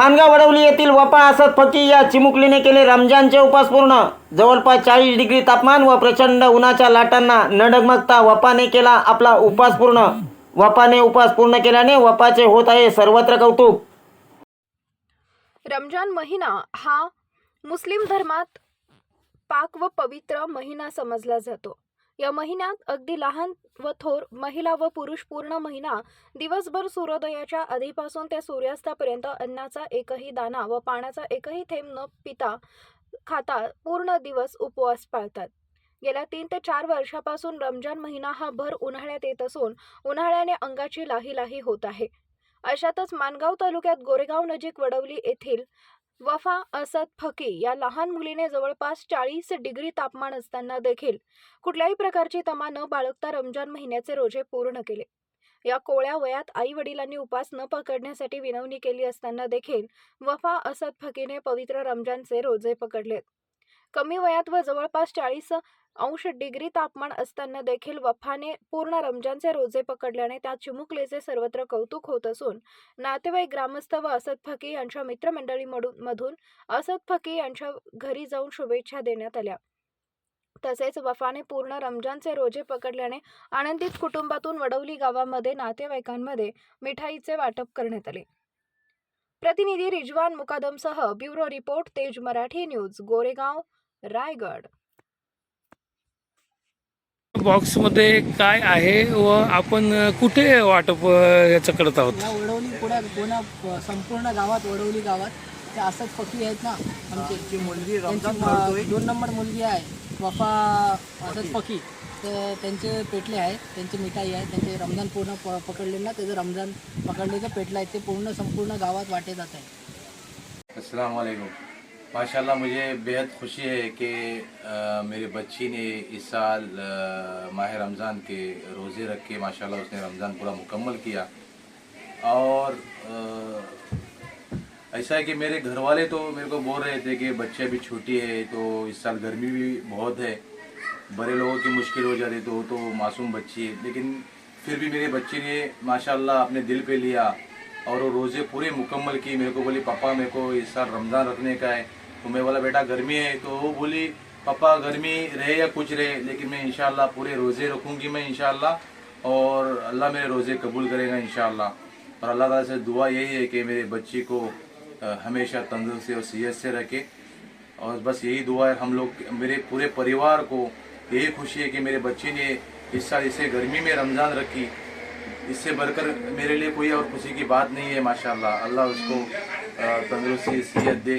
मानगाव वडवली येथील वपा असद फकी या चिमुकलीने केले रमजानचे उपास पूर्ण. जवळपास चाळीस डिग्री तापमान व प्रचंड उन्हाच्या लाटांना नडगमगता वपाने केला आपला उपास पूर्ण. वपाने उपास पूर्ण केल्याने वपाचे होत आहे सर्वत्र कौतुक. रमजान महिना हा मुस्लिम धर्मात पाक व पवित्र महिना समजला जातो. या महिन्यात अगदी लहान व थोर महिला व पुरुष पूर्ण महिना दिवसभर सूर्योदयाच्या आधीपासून ते सूर्यास्तापर्यंत अन्नाचा एकही दाना व पाण्याचा एकही थेंब न पिता खाता पूर्ण दिवस उपवास पाळतात. गेल्या तीन ते चार वर्षापासून रमजान महिना हा भर उन्हाळ्यात येत असून उन्हाळ्याने अंगाची लाही लाही होत आहे. अशातच मानगाव तालुक्यात गोरेगाव नजीक वडवली येथील वफा असद फकी या लहान मुलीने जवळपास चाळीस डिग्री तापमान असताना देखील कुठल्याही प्रकारची तमा न बाळगता रमजान महिन्याचे रोजे पूर्ण केले. या कोळ्या वयात आई वडिलांनी उपास न पकडण्यासाठी विनवणी केली असताना देखील वफा असद फकीने पवित्र रमजानचे रोजे पकडलेत. कमी वयात व जवळपास चाळीस अंश डिग्री तापमान असताना देखील वफाने पूर्ण रमजानचे रोजे पकडल्याने त्या चिमुकलेचे सर्वत्र कौतुक होत असून नातेवाईक ग्रामस्थ व असद फकी यांच्या मित्रमंडळीमधून मधून असद फकी यांच्या घरी जाऊन शुभेच्छा देण्यात आल्या. तसेच वफाने पूर्ण रमजानचे रोजे पकडल्याने आनंदित कुटुंबातून वडवली गावामध्ये नातेवाईकांमध्ये मिठाईचे वाटप करण्यात आले. प्रतिनिधी Rizwan मुकादमसह bureau report Tej Marathi news Goregaon. Raigad. बॉक्समध्ये काय आहे व आपण कुठे वाटप याचं करत आहोत? या वडवली पुढ्या पुण्या संपूर्ण गावात वडवली गावात. ते असंच पकी आहेत ना. आमचे मुलगी दोन नंबर मुलगी आहे. वफा असंच पकी तर त्यांचे पेटले आहेत त्यांची मिठाई आहे. त्यांचे रमजान पूर्ण प पकडले ना त्याचं रमजान पकडलेलं पेटलं आहे ते पूर्ण संपूर्ण गावात वाटे जात आहे अस्सलाम वालेकुम माशाल्लाह मुझे बेहद खुशी है कि मेरी बच्ची ने इस साल माह रमज़ान के रोज़े रख के माशाल्लाह उसने रमज़ान पूरा मुकम्मल किया। और अ, ऐसा है कि मेरे घर वाले तो मेरे को बोल रहे थे कि बच्चे अभी छोटी है तो इस साल गर्मी भी बहुत है बड़े लोगों की मुश्किल हो जाती तो तो मासूम बच्ची है। लेकिन फिर भी मेरे बच्ची ने माशाल्लाह अपने दिल पे लिया और वो रोज़े पूरे मुकम्मल की मेरे को बोली पापा मेरे को इस साल रमज़ान रखने का है। तो मैं बोला, बेटा, गर्मी है। तो वो बोली, पापा, गर्मी रहे या कुछ रहे, लेकिन मैं इनशाला पूरे रोज़े रखूँगी मैं इनशाला और अल्लाह मेरे रोज़े कबूल करेगा इंशाल्लाह और अल्लाह ताला से दुआ यही है कि मेरे बच्ची को हमेशा तंदुरुस्ती और सेहत से रखे। और बस यही दुआ है हम लोग, मेरे पूरे परिवार को यही खुशी है कि मेरे बच्चे ने इस साल इसे गर्मी में रमज़ान रखी। इससे बढ़कर मेरे लिए कोई और खुशी की बात नहीं है माशाल्लाह अल्लाह उसको तंदुरुस्ती, सेहत दे।